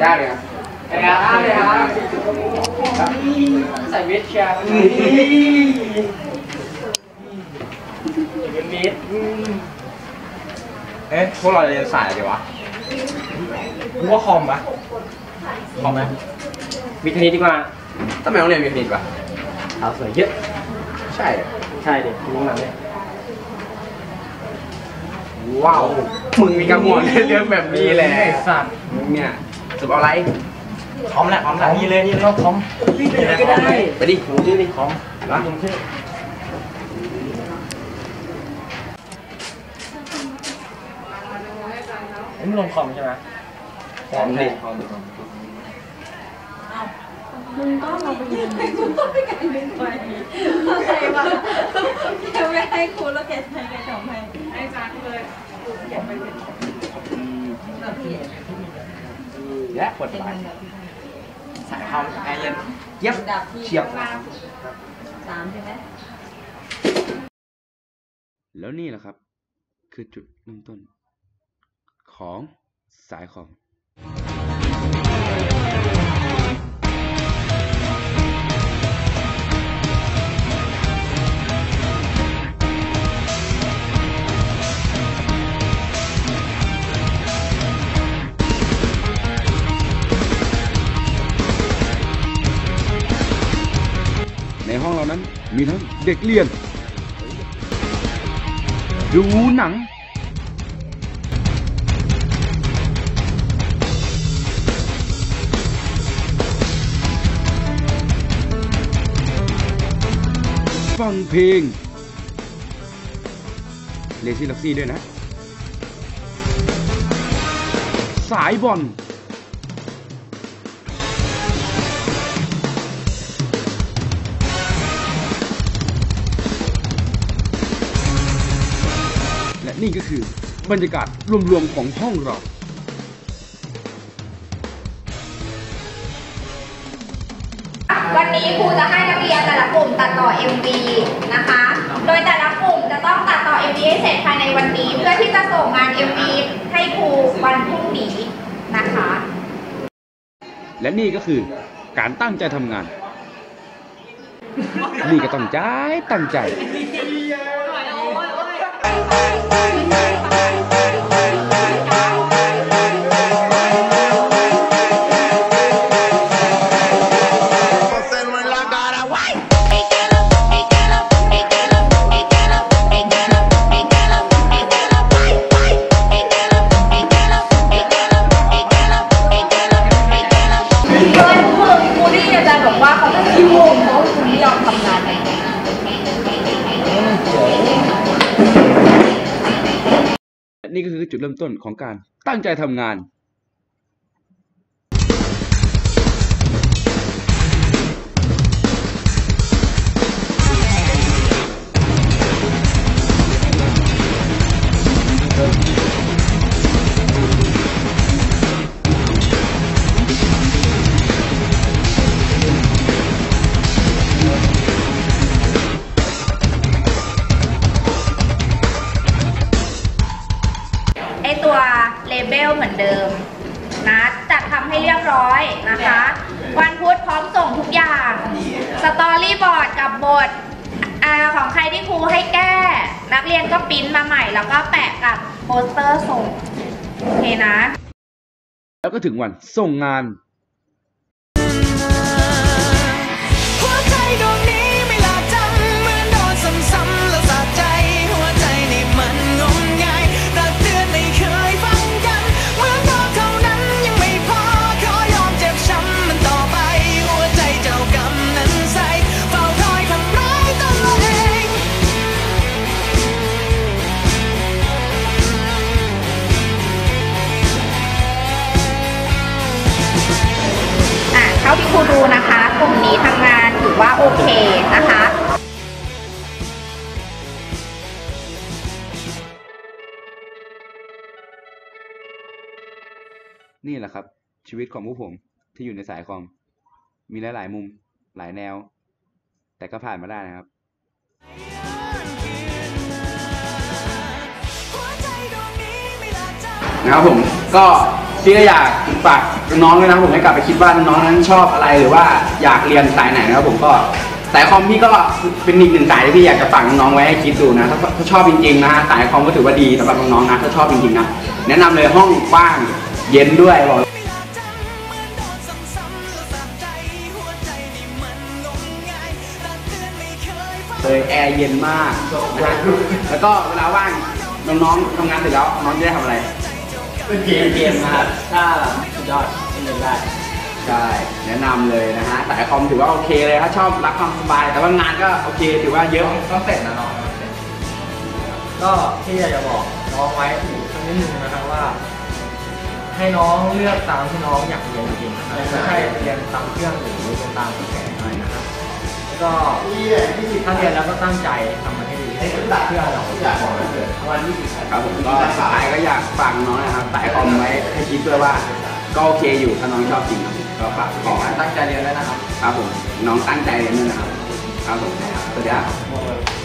ได้เลยครับไปครับเลยครับใส่เวทเชียร์เป็นเมตรเอ๊ะพวกเราจะเรียนสายอะไรดีวะกูว่าคอมปะคอมไหมวิทย์คณิตดีกว่าทำไมต้องเรียนวิทย์คณิตวะสาวสวยเยอะ ใช่เหรอใช่เด็กรู้มันเลย ว้าว มึงมีกระมวลเรื่องแบบนี้แหละไอ้สัตว์มึงเนี่ยสุดเอาอะไรคอมแหละคอมแหละนี่เลยนี่เลยคอมนี่เลยก็ได้ไปดิหนูนี่นี่คอมวะมึงชื่อมึงลงคอมใช่ไหมพร้อมดิมึงก็เราไปยืนมึงก็ไปกันดึงไปเข้าใจปะแกไม่ให้ครูแล้วแกใช้แกทำให้ไอ้จักเลย และกดไปสายคอมไอเรียนเย็บดับที่เฉียบสามใช่ไหมแล้วนี่แหละครับ คือจุดเริ่มต้น ของสายของ ในห้องเรานั้น มีทั้งเด็กเรียน ดูหนัง ฟังเพลงเลซี่ล็อกซี่ด้วยนะ สายบอล นี่ก็คือบรรยากาศรวมๆของห้องเรา วันนี้ครูจะให้นักเรียนแต่ละกลุ่มตัดต่อ MV นะคะ โดยแต่ละกลุ่มจะต้องตัดต่อ MV ให้เสร็จภายในวันนี้ เพื่อที่จะส่งงาน MV ให้ครูวันพรุ่งนี้นะคะ และนี่ก็คือการตั้งใจทำงาน นี่ก็ต้องใจตั้งใจ bang bang bang bang นี่ก็คือจุดเริ่มต้นของการตั้งใจทำงานเตัวเลเบลเหมือนเดิมนะจัดทำให้เรียบร้อยนะคะ วันพุธพร้อมส่งทุกอย่างสตอรี่บอร์ดกับบทอาของใครที่ครูให้แก้ นักเรียนก็ปริ้นมาใหม่ แล้วก็แปะกับโปสเตอร์ส่ง โอเคนะ แล้วก็ถึงวันส่งงาน อว่าโอเคนะคะนี่แหละครับ ชีวิตของพวกผมที่อยู่ในสายคอม มีหลาย ๆ มุมหลายแนว แต่ก็ผ่านมาได้นะครับหัวใจดวงนี้ไม่หลาบจำนะครับผมก็พี่ก็อยากฝาก น้องด้วยนะผมให้กลับไปคิดว่าน้องนั้นชอบอะไรหรือว่าอยากเรียนสายไหนนะครับผมก็สายคอมพี่ก็เป็นอีกหนึ่งสายที่พี่อยากจะฝากน้องๆไว้ให้คิดดูนะถ้าถ้าชอบจริงๆนะสายคอมก็ถือว่าดีสำหรับน้องๆนะถ้าชอบจริงๆนะแนะนำเลยห้องกว้างเย็นด้วยบอกเลยแอร์เย็นมากนะแล้วก็เวลาว่างน้องๆทำงานเสร็จแล้วน้องจะได้ทำอะไรเป็นเกมเกมนะครับถ้า สุดยอดเล่นได้ใช่แนะนำเลยนะฮะสายคอมถือว่าโอเคเลยถ้าชอบรักความสบาย แต่ว่างานก็โอเคถือว่าเยอะต้องเสร็จนะน้องก็ที่อยากจะบอกน้องไว้อีกสักนิดนึงนะครับว่า ให้น้องเลือกตามที่น้องอยากเรียนจริงๆนะครับไม่ใช่เรียนตามเครื่องหรือเรียนตามกระแสอะไรนะครับแล้วก็ถ้าเรียนแล้วก็ตั้งใจทำมันให้ดีที่สุดเพื่อเราจะบอกเกิดวันที่สิบครับผมก็สุดท้ายก็อยากฝากน้องนะครับสายคอมไว้ให้คิดด้วยว่า ก็โอเคอยู่ถ้าน้องชอบจริงครับก็ฝากขอตั้งใจเรียนแล้วนะครับ ครับผมน้องตั้งใจเรียนด้วยนะครับ ครับผมสวัสดีครับบ